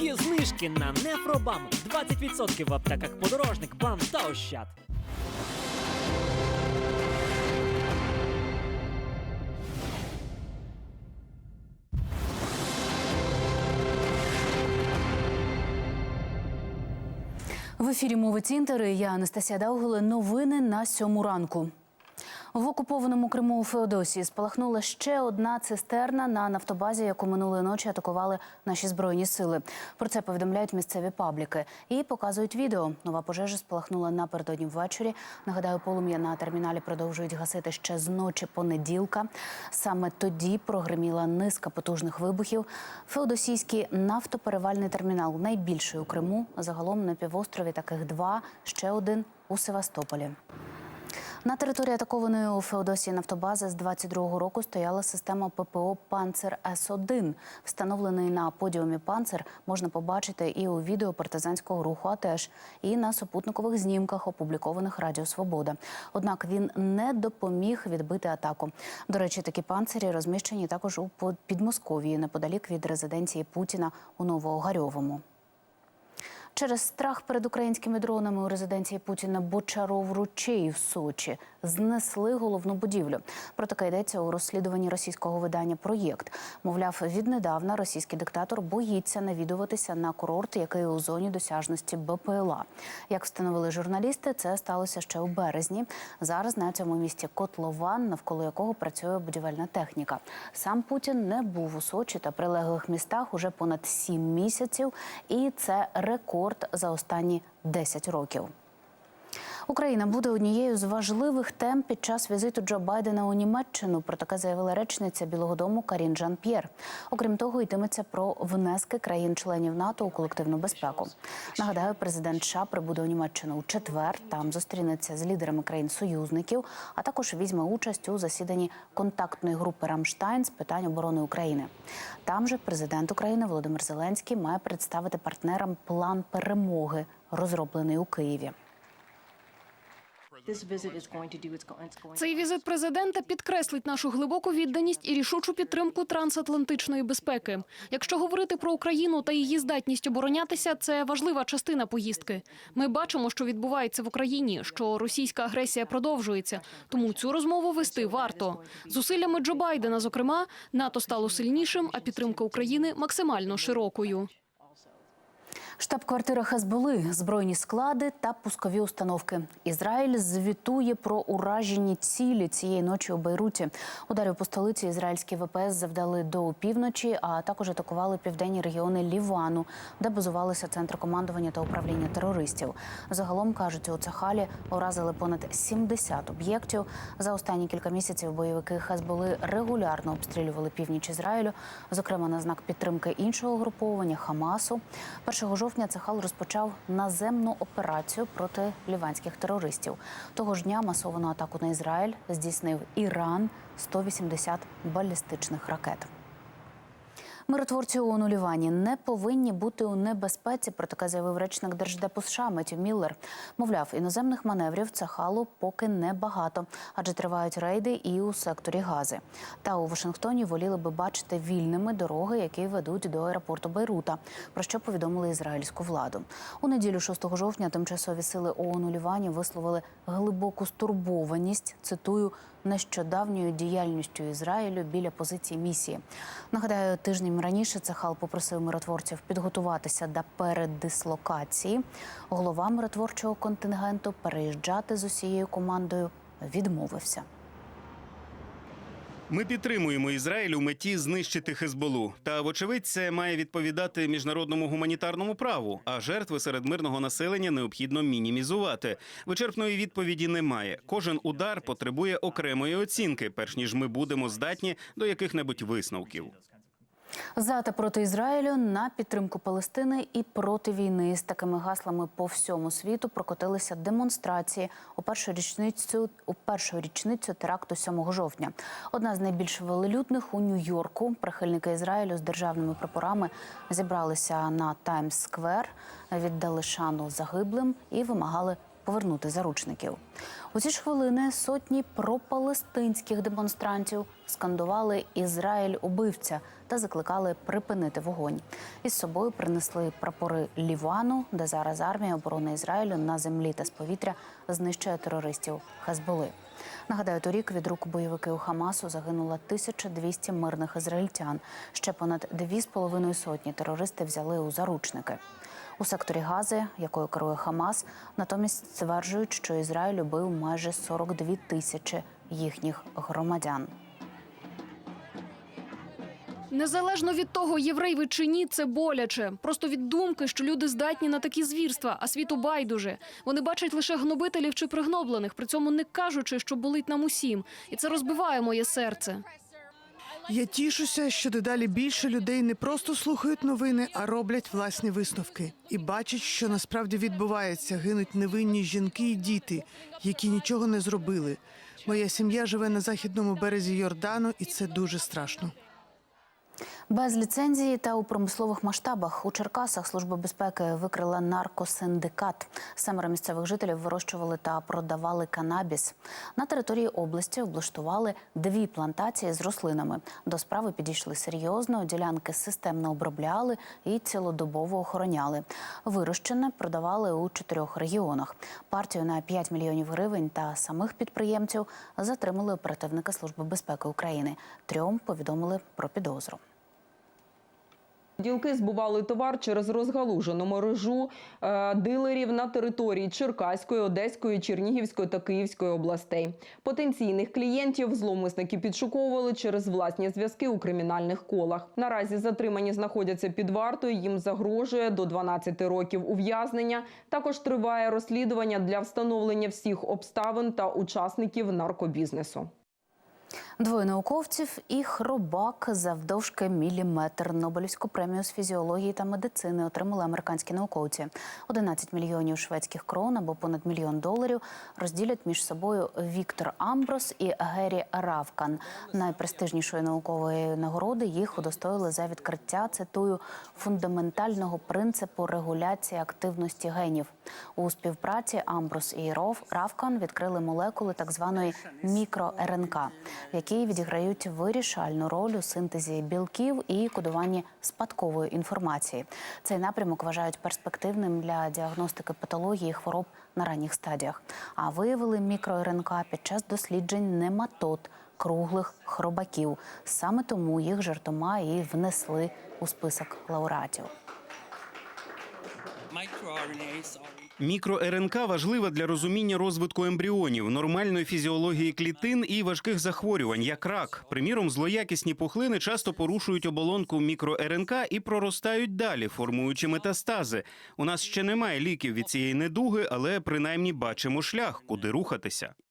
Є знижки на Нефробам 20% в аптеках подорожник, бам та ощад. В ефірі мови Цінтери. Я Анастасія Даугуле. Новини на сьому ранку. В окупованому Криму у Феодосії спалахнула ще одна цистерна на нафтобазі, яку минулої ночі атакували наші збройні сили. Про це повідомляють місцеві пабліки і показують відео. Нова пожежа спалахнула напередодні ввечері. Нагадаю, полум'я на терміналі продовжують гасити ще з ночі понеділка. Саме тоді прогреміла низка потужних вибухів. Феодосійський нафтоперевальний термінал найбільший у Криму. Загалом на півострові таких два, ще один у Севастополі. На території атакованої у Феодосії нафтобази з 22-го року стояла система ППО Панцер С-1. Встановлений на подіумі панцер можна побачити і у відео партизанського руху, а теж і на супутникових знімках, опублікованих Радіо Свобода. Однак він не допоміг відбити атаку. До речі, такі панцирі розміщені також у Підмосков'ї, неподалік від резиденції Путіна у Новоогарьовому. Через страх перед українськими дронами у резиденції Путіна Бочаров ручей в Сочі знесли головну будівлю. Про таке йдеться у розслідуванні російського видання Проєкт. Мовляв, віднедавна російський диктатор боїться навідуватися на курорт, який у зоні досяжності БПЛА. Як встановили журналісти, це сталося ще у березні. Зараз на цьому місці котлован, навколо якого працює будівельна техніка. Сам Путін не був у Сочі та прилеглих містах уже понад сім місяців, і це рекорд за останні 10 років. Україна буде однією з важливих тем під час візиту Джо Байдена у Німеччину. Про таке заявила речниця Білого Дому Карін Жан П'єр. Окрім того, йтиметься про внески країн-членів НАТО у колективну безпеку. Нагадаю, президент США прибуде у Німеччину у четвер. Там зустрінеться з лідерами країн-союзників, а також візьме участь у засіданні контактної групи Рамштайн з питань оборони України. Там же президент України Володимир Зеленський має представити партнерам план перемоги, розроблений у Києві. Цей візит президента підкреслить нашу глибоку відданість і рішучу підтримку трансатлантичної безпеки. Якщо говорити про Україну та її здатність оборонятися, це важлива частина поїздки. Ми бачимо, що відбувається в Україні, що російська агресія продовжується. Тому цю розмову вести варто. Зусиллями Джо Байдена, зокрема, НАТО стало сильнішим, а підтримка України максимально широкою. Штаб-квартира Хезболи, збройні склади та пускові установки. Ізраїль звітує про уражені цілі цієї ночі у Бейруті. Ударів по столиці ізраїльські ВПС завдали до опівночі, а також атакували південні регіони Лівану, де базувалися центри командування та управління терористів. Загалом кажуть, у Цахалі уразили понад 70 об'єктів. За останні кілька місяців бойовики Хезболи регулярно обстрілювали північ Ізраїлю, зокрема на знак підтримки іншого груповання Хамасу. 1 жовтня Цахал розпочав наземну операцію проти ліванських терористів. Того ж дня масовану атаку на Ізраїль здійснив Іран 180 балістичних ракет. Миротворці у Лівані не повинні бути у небезпеці. Про таке заявив речник Держдепу США Меттю Міллер. Мовляв, іноземних маневрів Цахалу поки небагато, адже тривають рейди і у секторі Гази. Та у Вашингтоні воліли би бачити вільними дороги, які ведуть до аеропорту Бейрута. Про що повідомили ізраїльську владу. У неділю 6 жовтня тимчасові сили ООН у Лівані висловили глибоку стурбованість. Цитую нещодавньою діяльністю Ізраїлю біля позиції місії. Нагадаю, тижнем раніше Цехал попросив миротворців підготуватися до передислокації. Голова миротворчого контингенту переїжджати з усією командою відмовився. Ми підтримуємо Ізраїль у меті знищити Хезболу. Та вочевидь, це має відповідати міжнародному гуманітарному праву. А жертви серед мирного населення необхідно мінімізувати. Вичерпної відповіді немає. Кожен удар потребує окремої оцінки, перш ніж ми будемо здатні до яких-небудь висновків. За та проти Ізраїлю на підтримку Палестини і проти війни з такими гаслами по всьому світу прокотилися демонстрації у першу річницю у першу річницю теракту 7 жовтня. Одна з найбільш велелюдних у Нью-Йорку. Прихильники Ізраїлю з державними прапорами зібралися на Таймс-сквер, віддали шану загиблим і вимагали повернути заручників. У ці ж хвилини сотні пропалестинських демонстрантів скандували Ізраїль убивця та закликали припинити вогонь. Із собою принесли прапори Лівану, де зараз армія оборони Ізраїлю на землі та з повітря знищує терористів Хезболи. Нагадаю, торік від рук бойовиків Хамасу загинуло 1200 мирних ізраїльтян. Ще понад 2,5 сотні терористи взяли у заручники. У секторі Гази, якою керує Хамас, натомість стверджують, що Ізраїль убив майже 42 тисячі їхніх громадян. Незалежно від того, єврей ви чи ні, це боляче. Просто від думки, що люди здатні на такі звірства, а світу байдуже. Вони бачать лише гнобителів чи пригноблених, при цьому не кажучи, що болить нам усім. І це розбиває моє серце. Я тішуся, що дедалі більше людей не просто слухають новини, а роблять власні висновки і бачать, що насправді відбувається. Гинуть невинні жінки і діти, які нічого не зробили. Моя сім'я живе на західному березі Йордану, і це дуже страшно. Без ліцензії та у промислових масштабах у Черкасах служба безпеки викрила наркосиндикат. Семеро місцевих жителів вирощували та продавали канабіс. На території області облаштували дві плантації з рослинами. До справи підійшли серйозно, ділянки системно обробляли і цілодобово охороняли. Вирощене продавали у чотирьох регіонах. Партію на 5 мільйонів гривень та самих підприємців затримали оперативники Служби безпеки України. Трьом повідомили про підозру. Ділки збували товар через розгалужену мережу е, дилерів на території Черкаської, Одеської, Чернігівської та Київської областей. Потенційних клієнтів зловмисники підшуковували через власні зв'язки у кримінальних колах. Наразі затримані знаходяться під вартою. Їм загрожує до 12 років ув'язнення. Також триває розслідування для встановлення всіх обставин та учасників наркобізнесу. Двоє науковців і хробак завдовжки міліметр. Нобелівську премію з фізіології та медицини отримали американські науковці. 11 мільйонів шведських крон або понад мільйон доларів розділять між собою Віктор Амброс і Гері Равкан. Найпрестижнішої наукової нагороди їх удостоїли за відкриття, цитую, фундаментального принципу регуляції активності генів. У співпраці Амброс і Равкан відкрили молекули так званої мікро-РНК, які відіграють вирішальну роль у синтезі білків і кодуванні спадкової інформації. Цей напрямок вважають перспективним для діагностики патології хвороб на ранніх стадіях. А виявили мікро-РНК під час досліджень нематод круглих хробаків. Саме тому їх жартома і внесли у список лауреатів. Мікро-РНК важлива для розуміння розвитку ембріонів, нормальної фізіології клітин і важких захворювань, як рак. Приміром, злоякісні пухлини часто порушують оболонку мікро-РНК і проростають далі, формуючи метастази. У нас ще немає ліків від цієї недуги, але принаймні бачимо шлях, куди рухатися.